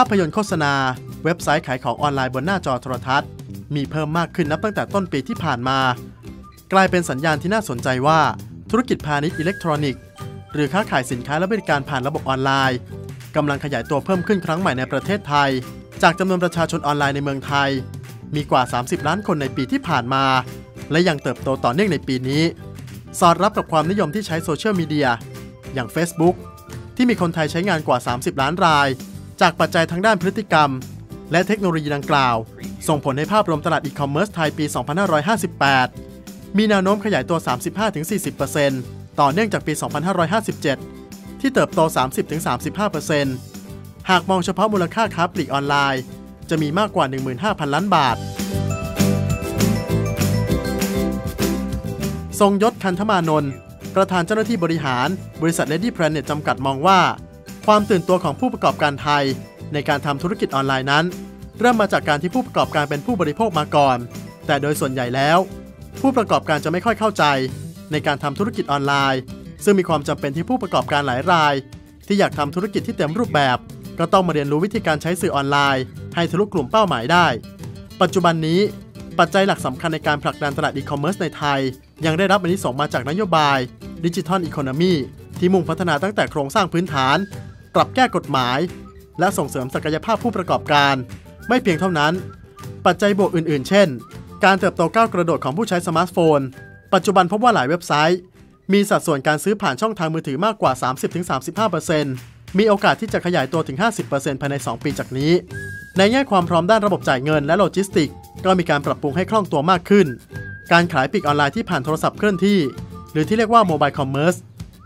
าพยนตร์โฆษณา เว็บไซต์ขายของออนไลน์บนหน้าจอโทรทัศน์ มีเพิ่มมากขึ้นนับตั้งแต่ต้นปีที่ผ่านมา กลายเป็นสัญญาณที่น่าสนใจว่า ธุรกิจพาณิชย์อิเล็กทรอนิกส์ หรือค้าขายสินค้าและบริการผ่านระบบออนไลน์กำลังขยายตัวเพิ่มขึ้นครั้งใหม่ในประเทศไทย จากจำนวนประชาชนออนไลน์ในเมืองไทย มีกว่า 30 ล้านคนในปีที่ผ่านมา และยังเติบโตต่อเนื่องในปีนี้ สอดรับกับความนิยมที่ใช้โซเชียลมีเดียอย่าง Facebook ที่มีคนไทยใช้งานกว่า 30 ล้านราย จากปัจจัยทางด้านพฤติกรรม และเทคโนโลยีดังกล่าว ส่งผลให้ภาพรวมตลาดอีคอมเมิร์ซไทยปี 2558 มีแนวโน้มขยายตัว 35-40%ต่อเนื่องจากปี 2557 ที่เติบโต 30-35%หากมองเฉพาะมูลค่าค้าปลีกออนไลน์ จะมีมากกว่า 15,000 ล้านบาท ทรงยศคันธมานนท์ประธานเจ้าหน้าที่บริหาร บริษัท Lady Planet จำกัดมองว่า ความตื่นตัวของผู้ประกอบการไทย ในการทำธุรกิจออนไลน์นั้น เริ่มมาจากการที่ผู้ประกอบการเป็นผู้บริโภคมาก่อน แต่โดยส่วนใหญ่แล้ว ผู้ประกอบการจะไม่ค่อยเข้าใจ ในการทำธุรกิจออนไลน์ ซึ่งมีความจำเป็นที่ผู้ประกอบการหลายราย ที่อยากทำธุรกิจที่เต็มรูปแบบ ก็ต้องมาเรียนรู้วิธีการใช้สื่อออนไลน์ ให้ทะลุกลุ่มเป้าหมายได้ ปัจจุบันนี้ ปัจจัยหลักสำคัญในการผลักดันตลาดอีคอมเมิร์ซในไทย ยังได้รับอันนี้ส่งมาจากนโยบายดิจิทัลอีโคโนมีที่มุ่งพัฒนาตั้งแต่โครงสร้างพื้นฐาน ปรับแก้กฎหมาย และส่งเสริมศักยภาพผู้ประกอบการ ไม่เพียงเท่านั้น ปัจจัยบวกอื่น ๆ เช่น การเติบโตก้าวกระโดดของผู้ใช้สมาร์ทโฟน ปัจจุบันพบว่าหลายเว็บไซต์ มีสัดส่วนการซื้อผ่านช่องทางมือถือมากกว่า 30-35%มีโอกาสที่จะขยายตัวถึง 50%ภายใน 2 ปีจากนี้ ในแง่ความพร้อมด้านระบบจ่ายเงินและโลจิสติก ก็มีการปรับปรุงให้คล่องตัวมากขึ้น การขายปลีกออนไลน์ที่ผ่านโทรศัพท์เคลื่อนที่ หรือที่เรียกว่าโมบายคอมเมอร์ส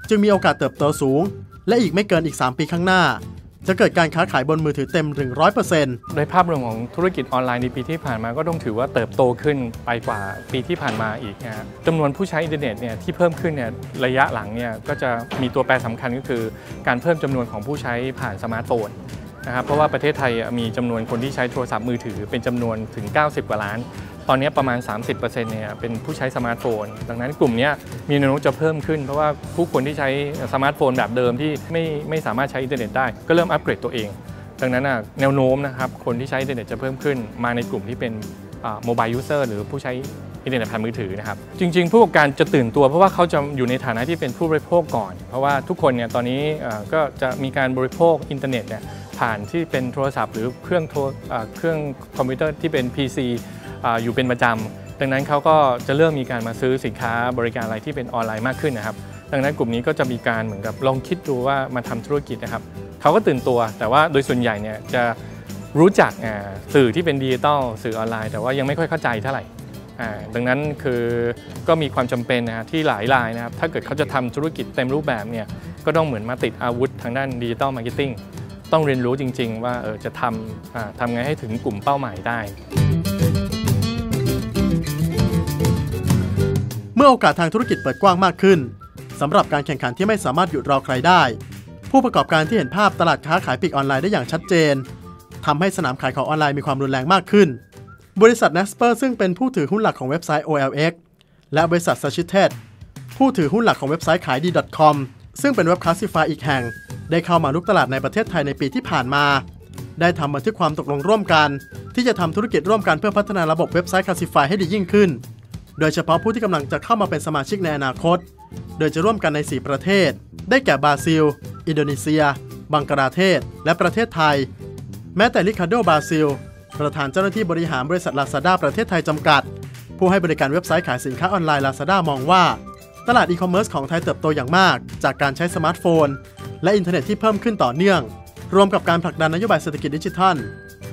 จึงมีโอกาสเติบโตสูง และอีกไม่เกินอีก 3 ปีข้างหน้า จะเกิดการค้าขายบนมือถือเต็มถึง100%ในภาพรวมของธุรกิจออนไลน์ในปีที่ผ่านมาก็ต้องถือว่าเติบโตขึ้นไปกว่าปีที่ผ่านมาอีกนะจำนวนผู้ใช้อินเทอร์เน็ตเนี่ยที่เพิ่มขึ้นเนี่ยระยะหลังเนี่ยก็จะมีตัวแปรสำคัญก็คือ การเพิ่มจำนวนของผู้ใช้ผ่านสมาร์ทโฟนนะครับเพราะว่าประเทศไทยมีจำนวนคนที่ใช้โทรศัพท์มือถือเป็นจำนวนถึง 90 กว่าล้าน ตอนนี้ประมาณ 30%เนี่ยเป็นผู้ใช้สมาร์ทโฟน ดังนั้นกลุ่มนี้มีแนวโน้มจะเพิ่มขึ้น เพราะว่าผู้คนที่ใช้สมาร์ทโฟนแบบเดิมที่ไม่ไม่สามารถใช้อินเทอร์เน็ตได้ ก็เริ่มอัปเกรดตัวเอง ดังนั้นแนวโน้มนะครับคนที่ใช้อินเทอร์เน็ตจะเพิ่มขึ้น มาในกลุ่มที่เป็นโมบายยูเซอร์หรือผู้ใช้อินเทอร์เน็ตผ่านมือถือนะครับ จริง ๆ ผู้ประกอบการจะตื่นตัวเพราะว่าเขาจะอยู่ในฐานะที่เป็นผู้บริโภคก่อน เพราะว่าทุกคนเนี่ยตอนนี้ก็จะมีการบริโภคอินเทอร์เน็ตเนี่ยผ่านที่เป็นโทรศัพท์ หรือเครื่องโทรเครื่องคอมพิวเตอร์ที่เป็น PC อยู่เป็นประจำดังนั้นเขาก็จะเริ่มมีการมาซื้อสินค้าบริการอะไรที่เป็นออนไลน์มากขึ้นนะครับ ดังนั้นกลุ่มนี้ก็จะมีการเหมือนกับลองคิดดูว่ามาทำธุรกิจนะครับเขาก็ตื่นตัว แต่ว่าโดยส่วนใหญ่เนี่ยจะรู้จักสื่อที่เป็นดิจิตอลสื่อออนไลน์ แต่ว่ายังไม่ค่อยเข้าใจเท่าไหร่ดังนั้นคือก็มีความจำเป็นนะที่หลายรายนะครับถ้าเกิดเขาจะทำธุรกิจเต็มรูปแบบเนี่ยก็ต้องเหมือนมาติดอาวุธทางด้านดิจิตอลมาร์เก็ตติ้งต้องเรียนรู้จริง ๆ ว่าเออจะทำทำไงให้ถึงกลุ่มเป้าหมายได้ มื่อโอกาสทางธุรกิจเปิดกว้างมากขึ้นสำหรับการแข่งขันที่ไม่สามารถหยุดรอใครได้ ผู้ประกอบการที่เห็นภาพตลาดค้าขายปลีกออนไลน์ได้อย่างชัดเจนทำให้สนามขายของออนไลน์มีความรุนแรงมากขึ้น บริษัท n a s p e r ซึ่งเป็นผู้ถือหุ้นหลักของเว็บไซต์ OLX และบริษัท s a c h i t e d ผู้ถือหุ้นหลักของเว็บไซต์ขายดี .com ซึ่งเป็นเว็บคลาสสิฟายอีกแห่ง ได้เข้ามาลุกตลาดในประเทศไทยในปีที่ผ่านมา ได้ทำบันทึกความตกลงร่วมกัน ที่จะทำธุรกิจร่วมกันเพื่อพัฒนาระบบเว็บไซต์คลาสสิฟายให้ดียิ่งขึ้น โดยเฉพาะผู้ที่กำลังจะเข้ามาเป็นสมาชิกในอนาคต โดยจะร่วมกันใน 4 ประเทศ ได้แก่บราซิล อินโดนีเซีย บังกลาเทศ และประเทศไทย แม้แต่ริคาโดบราซิล ประธานเจ้าหน้าที่บริหารบริษัทลาซาด้าประเทศไทยจำกัด ผู้ให้บริการเว็บไซต์ขายสินค้าออนไลน์ลาซาด้ามองว่า ตลาดอีคอมเมิร์ซของไทยเติบโตอย่างมาก จากการใช้สมาร์ทโฟน และอินเทอร์เน็ตที่เพิ่มขึ้นต่อเนื่อง รวมกับการผลักดันนโยบายเศรษฐกิจดิจิทัล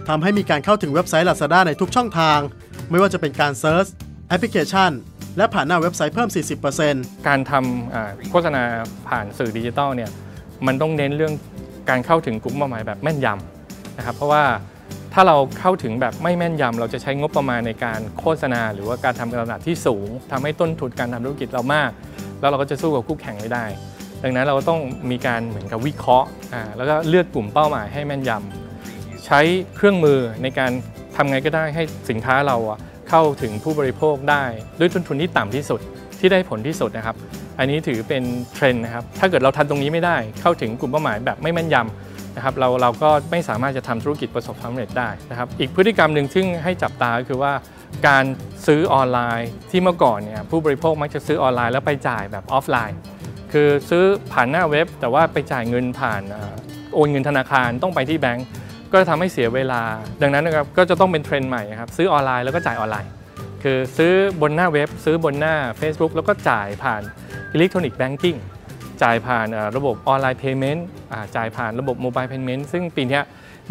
ทำให้มีการเข้าถึงเว็บไซต์ Lazada ในทุกช่องทาง ไม่ว่าจะเป็นการเซิร์ช แอปพลิเคชัน และผ่านหน้าเว็บไซต์เพิ่ม 40%การทำโฆษณาผ่านสื่อดิจิทัลเนี่ยมันต้องเน้นเรื่องการเข้าถึงกลุ่มเป้าหมายแบบแม่นยำนะครับเพราะว่าถ้าเราเข้าถึงแบบไม่แม่นยำเราจะใช้งบประมาณในการโฆษณา หรือว่าการทำการตลาดที่สูงทำให้ต้นทุนการทำธุรกิจเรามาก แล้วเราก็จะสู้กับคู่แข่งไม่ได้ ดังนั้นเราต้องมีการเหมือนกับวิเคราะห์แล้วก็เลือกกลุ่มเป้าหมายให้แม่นยำใช้เครื่องมือในการทำไงก็ได้ให้สินค้าเรา เข้าถึงผู้บริโภคได้ ด้วยต้นทุนที่ต่ำที่สุดที่ได้ผลที่สุดนะครับ อันนี้ถือเป็นเทรนด์นะครับ ถ้าเกิดเราทันตรงนี้ไม่ได้ เข้าถึงกลุ่มเป้าหมายแบบไม่แม่นยำนะครับ เราเราก็ไม่สามารถจะทำธุรกิจประสบความสำเร็จได้นะครับ อีกพฤติกรรมหนึ่งซึ่งให้จับตาก็คือว่าการซื้อออนไลน์ที่เมื่อก่อนเนี่ยผู้บริโภคมักจะซื้อออนไลน์แล้วไปจ่ายแบบออฟไลน์ คือซื้อผ่านหน้าเว็บ แต่ว่าไปจ่ายเงินผ่านโอนเงินธนาคารต้องไปที่แบงก์ ก็จะทำให้เสียเวลา ดังนั้นนะครับก็จะต้องเป็นเทรนด์ใหม่ครับซื้อออนไลน์แล้วก็จ่ายออนไลน์ คือซื้อบนหน้าเว็บ ซื้อบนหน้า Facebook แล้วก็จ่ายผ่านอิเล็กทรอนิกส์แบงกิ้งจ่ายผ่านระบบออนไลน์เพย์เมนต์จ่ายผ่านระบบโมบายเพย์เมนต์ซึ่งปีนี้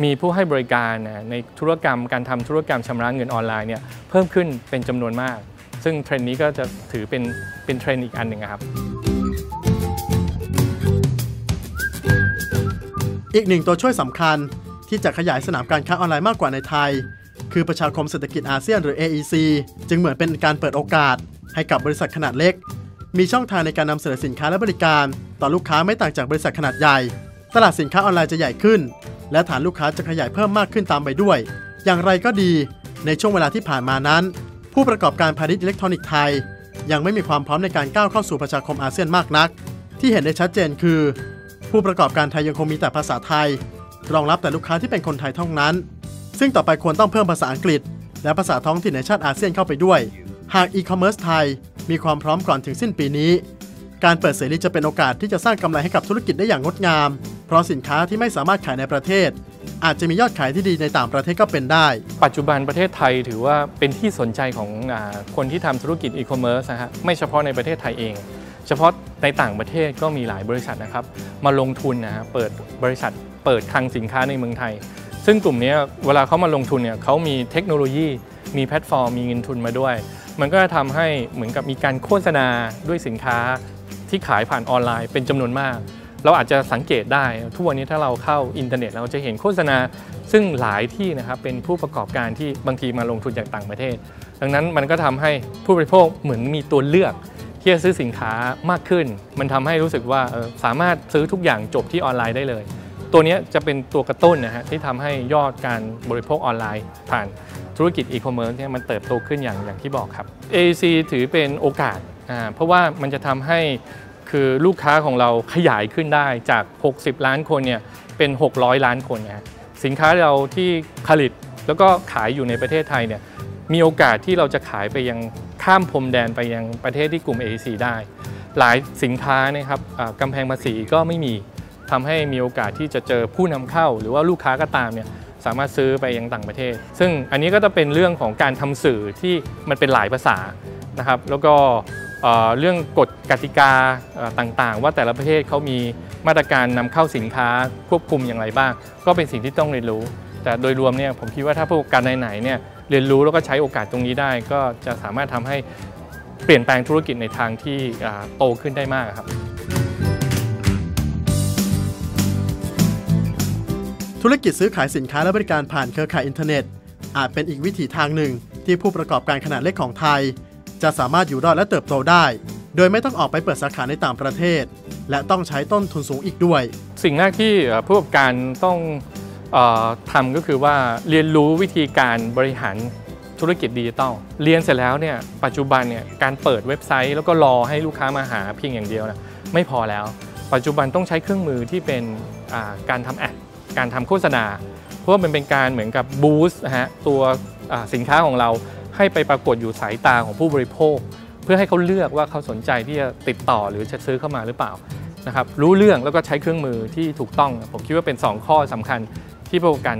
มีผู้ให้บริการในธุรกรรมการทำธุรกรรมชำระเงินออนไลน์เนี่ยเพิ่มขึ้นเป็นจำนวนมาก ซึ่งเทรนด์นี้ก็จะถือเป็นเป็นเทรนด์อีกอันหนึ่งครับอีกหนึ่งตัวช่วยสำคัญ ที่จะขยายสนามการค้าออนไลน์มากกว่าในไทย คือประชาคมเศรษฐกิจอาเซียนหรือ AEC จึงเหมือนเป็นการเปิดโอกาส ให้กับบริษัทขนาดเล็ก มีช่องทางในการนำเสนอสินค้าและบริการ ต่อลูกค้าไม่ต่างจากบริษัทขนาดใหญ่ ตลาดสินค้าออนไลน์จะใหญ่ขึ้น และฐานลูกค้าจะขยายเพิ่มมากขึ้นตามไปด้วย อย่างไรก็ดี ในช่วงเวลาที่ผ่านมานั้น ผู้ประกอบการพาณิชย์อิเล็กทรอนิกส์ไทย ยังไม่มีความพร้อมในการก้าวเข้าสู่ประชาคมอาเซียนมากนัก ที่เห็นได้ชัดเจนคือ ผู้ประกอบการไทยยังคงมีแต่ภาษาไทย รองรับแต่ลูกค้าที่เป็นคนไทยเท่านั้น ซึ่งต่อไปควรต้องเพิ่มภาษาอังกฤษ และภาษาท้องถิ่นในชาติอาเซียนเข้าไปด้วย หากอีคอมเมิร์ซไทยมีความพร้อมก่อนถึงสิ้นปีนี้ การเปิดเสรีจะเป็นโอกาสที่จะสร้างกำไรให้กับธุรกิจได้อย่างงดงาม เพราะสินค้าที่ไม่สามารถขายในประเทศ อาจจะมียอดขายที่ดีในต่างประเทศก็เป็นได้ ปัจจุบันประเทศไทยถือว่าเป็นที่สนใจของอคนที่ทำธุรกิจอีคอมเมิร์ซนะฮะไม่เฉพาะในประเทศไทยเอง เฉพาะในต่างประเทศก็มีหลายบริษัทนะครับ มาลงทุนนะฮะเปิดบริษัทเปิดคลังสินค้าในเมืองไทย ซึ่งกลุ่มนี้เวลาเขามาลงทุนเนี่ยเขามีเทคโนโลยี มีแพลตฟอร์ม มีเงินทุนมาด้วย มันก็จะทำให้เหมือนกับมีการโฆษณาด้วยสินค้าที่ขายผ่านออนไลน์เป็นจำนวนมาก เราอาจจะสังเกตได้ทุกวันนี้ถ้าเราเข้าอินเทอร์เน็ต เราจะเห็นโฆษณา ซึ่งหลายที่นะครับเป็นผู้ประกอบการที่บางทีมาลงทุนจากต่างประเทศ ดังนั้นมันก็ทำให้ผู้บริโภคเหมือนมีตัวเลือก ที่จะซื้อสินค้ามากขึ้น มันทำให้รู้สึกว่าสามารถซื้อทุกอย่างจบที่ออนไลน์ได้เลย ตัวนี้จะเป็นตัวกระตุ้นนะฮะที่ทำให้ยอดการบริโภคออนไลน์ ผ่านธุรกิจอีคอมเมิร์ซเนี่ยมันเติบโตขึ้นอย่างอย่างที่บอกครับ AEC ถือเป็นโอกาสอ่าเพราะว่ามันจะทำให้คือลูกค้าของเราขยายขึ้นได้จาก 60 ล้านคนเนี่ยเป็น 600 ล้านคนนะสินค้าเราที่ผลิตแล้วก็ขายอยู่ในประเทศไทยเนี่ยมีโอกาสที่เราจะขายไปยัง ข้ามพรมแดนไปยังประเทศที่กลุ่ม AEC ได้ หลายสินค้านะครับกำแพงภาษีก็ไม่มีทำให้มีโอกาสที่จะเจอผู้นำเข้า หรือว่าลูกค้าก็ตามเนี่ยสามารถซื้อไปยังต่างประเทศ ซึ่งอันนี้ก็จะเป็นเรื่องของการทำสื่อที่มันเป็นหลายภาษานะครับแล้วก็เรื่องกฎกติกาต่างๆ ว่าแต่ละประเทศเขามีมาตรการนำเข้าสินค้าควบคุมอย่างไรบ้าง ก็เป็นสิ่งที่ต้องเรียนรู้ แต่โดยรวมเนี่ยผมคิดว่าถ้าผู้ประกอบการไหนๆเนี่ย เรียนรู้แล้วก็ใช้โอกาสตรงนี้ได้ ก็จะสามารถทำให้เปลี่ยนแปลงธุรกิจในทางที่อ่าโตขึ้นได้มากครับ ธุรกิจซื้อขายสินค้าและบริการผ่านเครือข่ายอินเทอร์เน็ต อาจเป็นอีกวิถีทางหนึ่ง ที่ผู้ประกอบการขนาดเล็กของไทย จะสามารถอยู่รอดและเติบโตได้ โดยไม่ต้องออกไปเปิดสาขาในต่างประเทศ และต้องใช้ต้นทุนสูงอีกด้วย สิ่งแรกที่เอ่อผู้ประกอบการต้องเออ ทำก็คือว่าเรียนรู้วิธีการบริหารธุรกิจดิจิทัลเรียนเสร็จแล้วเนี่ยปัจจุบันเนี่ยการเปิดเว็บไซต์ แล้วก็รอให้ลูกค้ามาหาเพียงอย่างเดียวนะไม่พอแล้ว ปัจจุบันต้องใช้เครื่องมือที่เป็นการทำแอดการทำโฆษณา เพราะว่ามันเป็นการเหมือนกับบูสต์ฮะตัวสินค้าของเราให้ไปปรากฏอยู่สายตาของผู้บริโภค เพื่อให้เขาเลือกว่าเขาสนใจที่จะติดต่อหรือจะซื้อเข้ามาหรือเปล่านะครับรู้เรื่องแล้วก็ใช้เครื่องมือที่ถูกต้อง ผมคิดว่าเป็น 2 ข้อสำคัญ ที่ผู้ประกอบการ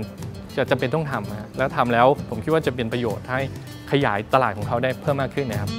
จะจำเป็นต้องทำนะแล้วทำแล้วผมคิดว่าจะเป็นประโยชน์ให้ขยายตลาดของเขาได้เพิ่มมากขึ้นนะครับ